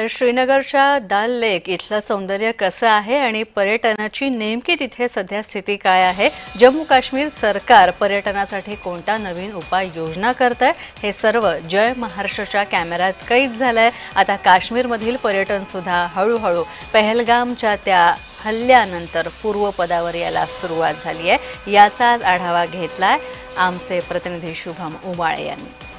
तर श्रीनगरच्या दाल लेक इथलं सौंदर्य कसं आहे आणि पर्यटनाची नेमकी तिथे सध्या स्थिती काय आहे? जम्मू काश्मीर सरकार पर्यटनासाठी कोणता नवीन उपाय योजना करत आहे हे सर्व जय महाराष्ट्राच्या कॅमेऱ्यात कैद झालंय. आता काश्मीरमधील पर्यटनसुद्धा हळूहळू पहलगामच्या त्या हल्ल्यानंतर पूर्वपदावर यायला सुरुवात झाली आहे. याचाच आढावा घेतलाय आमचे प्रतिनिधी शुभम उमाळे यांनी.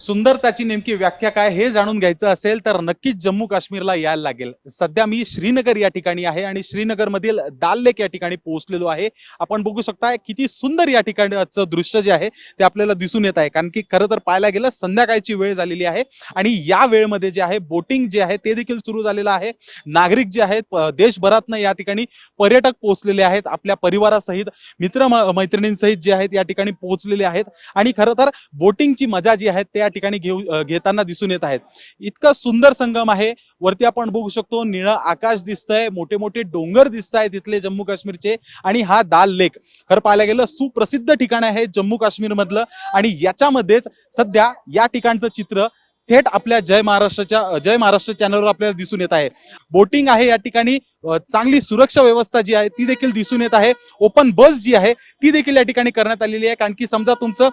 सुंदरताची नेमकी व्याख्या काय हे जाणून घ्यायचं असेल तर नक्कीच जम्मू काश्मीरला यायला लागेल. सध्या मी श्रीनगर या ठिकाणी आहे आणि श्रीनगर मधील दाल लेक या ठिकाणी पोहोचलेलो आहे. आपण बघू शकता किती सुंदर या ठिकाणचं दृश्य जे आहे ते आपल्याला दिसून येत आहे. कारण की खरं तर पाहायला गेलं संध्याकाळची वेळ झालेली आहे आणि या वेळेमध्ये जे आहे बोटिंग जे आहे ते देखील सुरू झालेलं आहे. नागरिक जे आहेत देशभरातनं या ठिकाणी पर्यटक पोहोचलेले आहेत. आपल्या परिवारासहित मित्र मैत्रिणींसहित जे आहेत या ठिकाणी पोहोचलेले आहेत. आणि खरं तर बोटिंगची मजा जी आहे त्या ठिकाणी घेऊ घेताना दिसून येत आहेत. इतका सुंदर संगम आहे. वरती आपण बघू शकतो निळं आकाश दिसतंय. मोठे मोठे डोंगर दिसत आहेत तिथले जम्मू काश्मीरचे. आणि हा दाल लेक. खरं पाहायला गेलं सुप्रसिद्ध ठिकाण आहे जम्मू काश्मीर मधलं आणि याच्यामध्येच सध्या या ठिकाणचं चित्र थेट आपल्या जय महाराष्ट्राच्या जय महाराष्ट्र चॅनलवर आपल्याला दिसून येत आहे. बोटिंग आहे या ठिकाणी चांगली सुरक्षा व्यवस्था जी आहे ती देखील दिसून येत आहे. ओपन बस जी आहे ती देखील या ठिकाणी करण्यात आलेली आहे. कारण की समजा तुमचं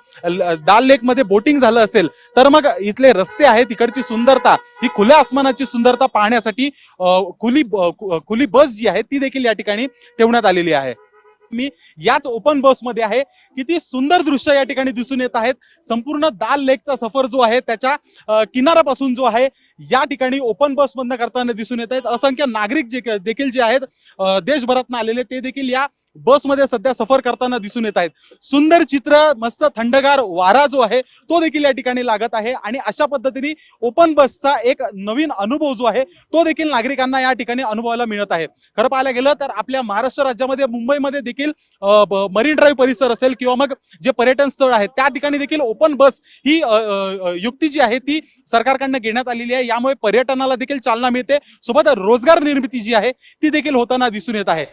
दाल लेकमध्ये बोटिंग झालं असेल तर मग इथले रस्ते आहेत तिकडची सुंदरता ही खुल्या आसमानाची सुंदरता पाहण्यासाठी खुली खुली बस जी आहे ती देखील या ठिकाणी ठेवण्यात आलेली आहे. मी याच ओपन बसमध्ये आहे. किती सुंदर दृश्य या ठिकाणी दिसून येत आहेत. संपूर्ण दाल लेकचा सफर जो आहे त्याच्या किनाऱ्यापासून जो आहे या ठिकाणी ओपन बस मधनं करताना दिसून येत आहेत. असंख्य नागरिक जे देखील जे आहेत अ, देशभरातनं आलेले ते देखील या बसमध्ये सध्या सफर करताना दिसून येत आहेत. सुंदर चित्र मस्त थंडगार वारा जो आहे तो देखील या ठिकाणी लागत आहे. आणि अशा पद्धतीने ओपन बसचा एक नवीन अनुभव जो आहे तो देखील नागरिकांना या ठिकाणी अनुभवायला मिळत आहे. खरं पाहायला गेलं तर आपल्या महाराष्ट्र राज्यामध्ये मुंबईमध्ये देखील मरीन ड्राईव्ह परिसर असेल किंवा मग जे पर्यटन स्थळ आहे त्या ठिकाणी देखील ओपन बस ही युक्ती जी आहे ती सरकारकडनं घेण्यात आलेली आहे. यामुळे पर्यटनाला देखील चालना मिळते. सोबत रोजगार निर्मिती जी आहे ती देखील होताना दिसून येत आहे.